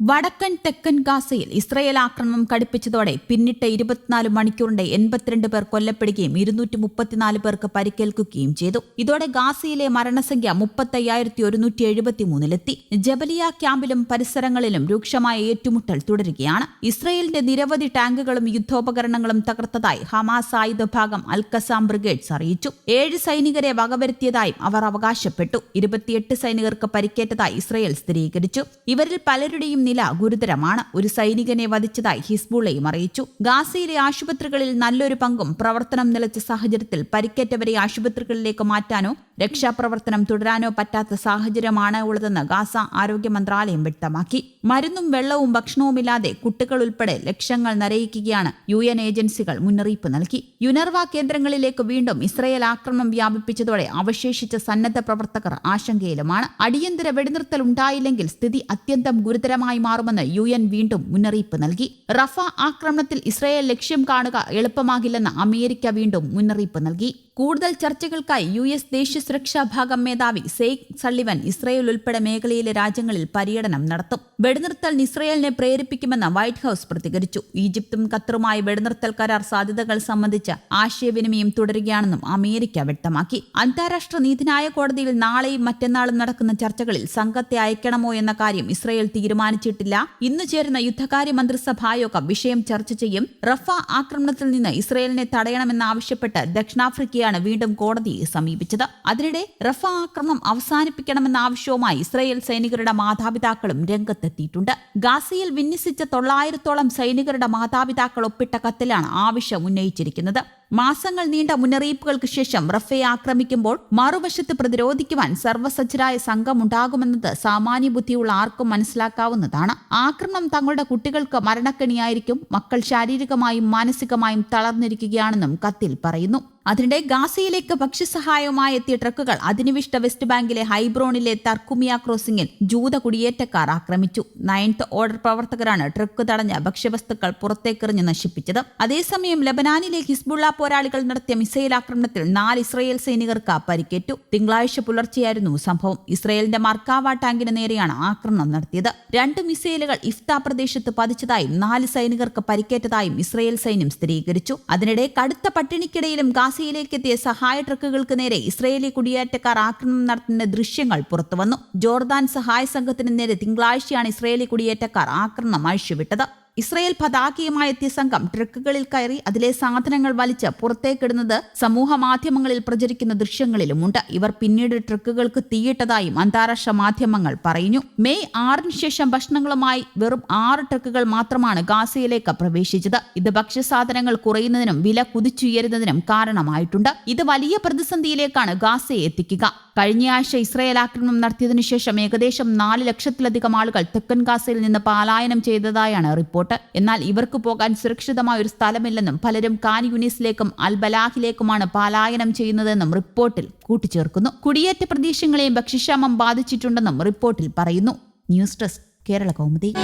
വടക്കൻ തെക്കൻ ഗാസയിൽ ഇസ്രയേൽ ആക്രമണം കടുപ്പിച്ചതോടെ പിന്നിട്ട ഇരുപത്തിനാല് മണിക്കൂറിന്റെ എൺപത്തിരണ്ട് പേർ കൊല്ലപ്പെടുകയും ഇരുന്നൂറ്റി മുപ്പത്തിനാല് പേർക്ക് പരിക്കേൽക്കുകയും ചെയ്തു. ഇതോടെ ഗാസയിലെ മരണസംഖ്യ മുപ്പത്തയ്യായിരത്തി ഒരുന്നൂറ്റി എഴുപത്തിമൂന്നിലെത്തി ജബലിയ ക്യാമ്പിലും പരിസരങ്ങളിലും രൂക്ഷമായ ഏറ്റുമുട്ടൽ തുടരുകയാണ്. ഇസ്രയേലിന്റെ നിരവധി ടാങ്കുകളും യുദ്ധോപകരണങ്ങളും തകർത്തതായി ഹമാസ് ആയുധ ഭാഗം അൽക്കസാം ബ്രിഗേഡ്സ് അറിയിച്ചു. ഏഴ് സൈനികരെ വകവരുത്തിയതായും അവർ അവകാശപ്പെട്ടു. ഇരുപത്തിയെട്ട് സൈനികർക്ക് പരിക്കേറ്റതായി ഇസ്രയേൽ സ്ഥിരീകരിച്ചു. ഇവരിൽ പലരുടെയും നില ഗുരുതരമാണ്. ഒരു സൈനികനെ വധിച്ചതായി ഹിസ്ബുള്ളയും അറിയിച്ചു. ഗാസയിലെ ആശുപത്രികളിൽ നല്ലൊരു പങ്കും പ്രവർത്തനം നിലച്ച സാഹചര്യത്തിൽ പരിക്കേറ്റവരെ ആശുപത്രികളിലേക്ക് മാറ്റാനോ രക്ഷാപ്രവർത്തനം തുടരാനോ പറ്റാത്ത സാഹചര്യമാണ് ഉള്ളതെന്ന് ഗാസ ആരോഗ്യ മന്ത്രാലയം വ്യക്തമാക്കി. മരുന്നും വെള്ളവും ഭക്ഷണവുമില്ലാതെ കുട്ടികൾ ഉൾപ്പെടെ ലക്ഷങ്ങൾ നരയിക്കുകയാണ് യു എൻ ഏജൻസികൾ മുന്നറിയിപ്പ് നൽകി. യുനർവ കേന്ദ്രങ്ങളിലേക്ക് വീണ്ടും ഇസ്രയേൽ ആക്രമണം വ്യാപിപ്പിച്ചതോടെ അവശേഷിച്ച സന്നദ്ധ പ്രവർത്തകർ ആശങ്കയിലുമാണ്. അടിയന്തര വെടിനിർത്തൽ ഉണ്ടായില്ലെങ്കിൽ സ്ഥിതി അത്യന്തം ഗുരുതരമായി മാറുമെന്ന് യു എൻ വീണ്ടും മുന്നറിയിപ്പ് നൽകി. റഫ ആക്രമണത്തിൽ ഇസ്രയേൽ ലക്ഷ്യം കാണുക എളുപ്പമാകില്ലെന്ന് അമേരിക്ക വീണ്ടും മുന്നറിയിപ്പ് നൽകി. കൂടുതൽ ചർച്ചകൾക്കായി യു എസ് ദേശീയ സുരക്ഷാ ഭാഗം മേധാവി സെയ്ഖ് സള്ളിവൻ ഇസ്രയേൽ ഉൾപ്പെടെ മേഖലയിലെ രാജ്യങ്ങളിൽ പര്യടനം നടത്തും. വെടിനിർത്തൽ ഇസ്രയേലിനെ പ്രേരിപ്പിക്കുമെന്ന് വൈറ്റ് ഹൌസ് പ്രതികരിച്ചു. ഈജിപ്തും ഖത്തറുമായി വെടിനിർത്തൽ കരാർ സാധ്യതകൾ സംബന്ധിച്ച് ആശയവിനിമയം തുടരുകയാണെന്നും അമേരിക്ക വ്യക്തമാക്കി. അന്താരാഷ്ട്ര നീതിന്യായ കോടതിയിൽ നാളെയും മറ്റന്നാളും നടക്കുന്ന ചർച്ചകളിൽ സംഘത്തെ അയക്കണമോ എന്ന കാര്യം ഇസ്രയേൽ തീരുമാനിച്ചിട്ടില്ല. ഇന്ന് ചേരുന്ന യുദ്ധകാര്യ മന്ത്രിസഭായോഗം വിഷയം ചർച്ച ചെയ്യും. റഫ ആക്രമണത്തിൽ നിന്ന് ഇസ്രയേലിനെ തടയണമെന്നാവശ്യപ്പെട്ട് ദക്ഷിണാഫ്രിക്കയാണ് വീണ്ടും കോടതിയെ സമീപിച്ചത്. അതിനിടെ റഫ ആക്രമണം അവസാനിപ്പിക്കണമെന്ന ആവശ്യവുമായി ഇസ്രയേൽ സൈനികരുടെ മാതാപിതാക്കളും രംഗത്തെത്തിയിട്ടുണ്ട്. ഗാസയിൽ വിന്യസിച്ച തൊള്ളായിരത്തോളം സൈനികരുടെ മാതാപിതാക്കൾ ഒപ്പിട്ട കത്തിലാണ് ആവശ്യം ഉന്നയിച്ചിരിക്കുന്നത്. മാസങ്ങൾ നീണ്ട മുന്നറിയിപ്പുകൾക്ക് ശേഷം റഫയെ ആക്രമിക്കുമ്പോൾ മറുവശത്ത് പ്രതിരോധിക്കുവാൻ സർവസജ്ജരായ സംഘമുണ്ടാകുമെന്നത് സാമാന്യ ബുദ്ധിയുള്ള ആർക്കും മനസ്സിലാക്കാവുന്നതാണ്. ആക്രമണം തങ്ങളുടെ കുട്ടികൾക്ക് മരണക്കെണിയായിരിക്കും മക്കൾ ശാരീരികമായും മാനസികമായും തളർന്നിരിക്കുകയാണെന്നും കത്തിൽ പറയുന്നു. അതിനിടെ ഗാസയിലേക്ക് ഭക്ഷ്യസഹായവുമായി എത്തിയ ട്രക്കുകൾ അധിനിവിഷ്ട വെസ്റ്റ് ബാങ്കിലെ ഹൈബ്രോണിലെ തർക്കുമിയ ക്രോസിംഗിൽ ജൂത കുടിയേറ്റക്കാർ ആക്രമിച്ചു. നയൻത്ത് ഓർഡർ പ്രവർത്തകരാണ് ട്രക്ക് തടഞ്ഞ ഭക്ഷ്യവസ്തുക്കൾ പുറത്തേക്കെറിഞ്ഞ് നശിപ്പിച്ചത്. അതേസമയം ലബനാനിലെ ഹിസ്ബുള്ള പോരാളികൾ നടത്തിയ മിസൈൽ ആക്രമണത്തിൽ നാല് ഇസ്രയേൽ സൈനികർക്ക് പരിക്കേറ്റു. തിങ്കളാഴ്ച പുലർച്ചെയായിരുന്നു സംഭവം. ഇസ്രയേലിന്റെ മർക്കാവ ടാങ്കിന് നേരെയാണ് ആക്രമണം നടത്തിയത്. രണ്ട് മിസൈലുകൾ ഇഫ്ത പ്രദേശത്ത് പതിച്ചതായും നാല് സൈനികർക്ക് പരിക്കേറ്റതായും ഇസ്രയേൽ സൈന്യം സ്ഥിരീകരിച്ചു. അതിനിടെ കടുത്ത പട്ടിണിക്കിടയിലും ഗാസയിലേക്ക് എത്തിയ സഹായ ട്രക്കുകൾക്ക് നേരെ ഇസ്രയേലി കുടിയേറ്റക്കാർ ആക്രമണം നടത്തുന്ന ദൃശ്യങ്ങൾ പുറത്തുവന്നു. ജോർദാൻ സഹായ സംഘത്തിന് നേരെ തിങ്കളാഴ്ചയാണ് ഇസ്രയേലി കുടിയേറ്റക്കാർ ആക്രമണം അഴിച്ചുവിട്ടത്. ഇസ്രയേൽ പതാകയുമായി എത്തിയ സംഘം ട്രക്കുകളിൽ കയറി അതിലെ സാധനങ്ങൾ വലിച്ച് പുറത്തേക്കിടുന്നത് സമൂഹ മാധ്യമങ്ങളിൽ പ്രചരിക്കുന്ന ദൃശ്യങ്ങളിലുമുണ്ട്. ഇവർ പിന്നീട് ട്രക്കുകൾക്ക് തീയിട്ടതായും അന്താരാഷ്ട്ര മാധ്യമങ്ങൾ പറഞ്ഞു മെയ് ആറിന് ശേഷം ഭക്ഷണങ്ങളുമായി വെറും ആറ് ട്രക്കുകൾ മാത്രമാണ് ഗാസയിലേക്ക് പ്രവേശിച്ചത്. ഇത് ഭക്ഷ്യസാധനങ്ങൾ കുറയുന്നതിനും വില കുതിച്ചുയരുന്നതിനും കാരണമായിട്ടുണ്ട്. ഇത് വലിയ പ്രതിസന്ധിയിലേക്കാണ് ഗാസയെ എത്തിക്കുക. കഴിഞ്ഞയാഴ്ച ഇസ്രയേൽ ആക്രമണം നടത്തിയതിനു ശേഷം ഏകദേശം നാല് ലക്ഷത്തിലധികം ആളുകൾ തെക്കൻ ഗാസയിൽ നിന്ന് പലായനം ചെയ്തതായാണ് റിപ്പോർട്ട്. എന്നാൽ ഇവർക്ക് പോകാൻ സുരക്ഷിതമായ ഒരു സ്ഥലമില്ലെന്നും പലരും കാൻ യൂണിസിലേക്കും അൽ ബലാഹിലേക്കുമാണ് പലായനം ചെയ്യുന്നതെന്നും റിപ്പോർട്ടിൽ കൂട്ടിച്ചേർക്കുന്നു. കുടിയേറ്റ പ്രദേശങ്ങളെയും ഭക്ഷ്യക്ഷാമം ബാധിച്ചിട്ടുണ്ടെന്നും റിപ്പോർട്ടിൽ പറയുന്നു. News desk Kerala Kaumudi.